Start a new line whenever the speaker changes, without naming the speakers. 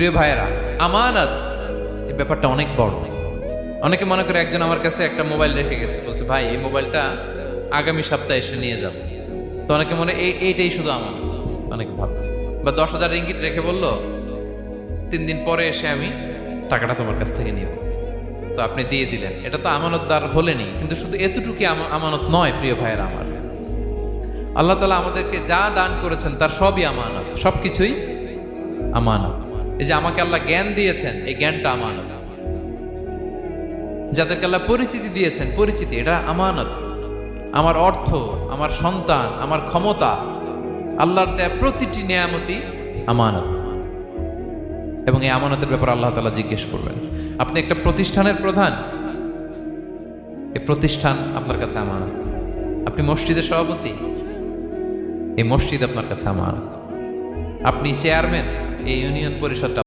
প্রিয় ভাইয়েরা, আমানত, এই ব্যাপারটা অনেক বড়। অনেকে মনে করে একজন আমার কাছে একটা মোবাইল রেখে গেছে, বলছে, ভাই, এই মোবাইলটা আগামী সপ্তাহে এসে নিয়ে যাব। তো অনেকে মনে, এই, এইটাই শুধু আমার। অনেকে ভাব। বা দশ হাজার রিঙ্গিট রেখে বলল, তিন দিন পরে এসে আমি টাকাটা তোমার কাছ থেকে নিব। তো আপনি দিয়ে দিলেন। এটা তো আমানত আমানতদার হলেনি, কিন্তু শুধু এতটুকু আমানত নয়, প্রিয় ভাইয়েরা আমার। আল্লাহ তালা আমাদেরকে যা দান করেছেন, তার সবই আমানত সব কিছুই আমানত। এই যে আমাকে আল্লাহ জ্ঞান দিয়েছেন, এই জ্ঞানটা আমানত যাদেরকে আল্লাহ পরিচিতি দিয়েছেন, পরিচিতি, এটা আমানত। আমার অর্থ, আমার সন্তান, আমার ক্ষমতা, আল্লাহর দেয়া প্রতিটি নিয়ামতি আমানত। এবং এই আমানতের ব্যাপারে আল্লাহ তালা জিজ্ঞেস করবেন, আপনি একটা প্রতিষ্ঠানের প্রধান? এই প্রতিষ্ঠান আপনার কাছে আমানত। আপনি মসজিদের সভাপতি? এই মসজিদ আপনার কাছে আমানত। আপনি চেয়ারম্যান? এই ইউনিয়ন পরিষদটা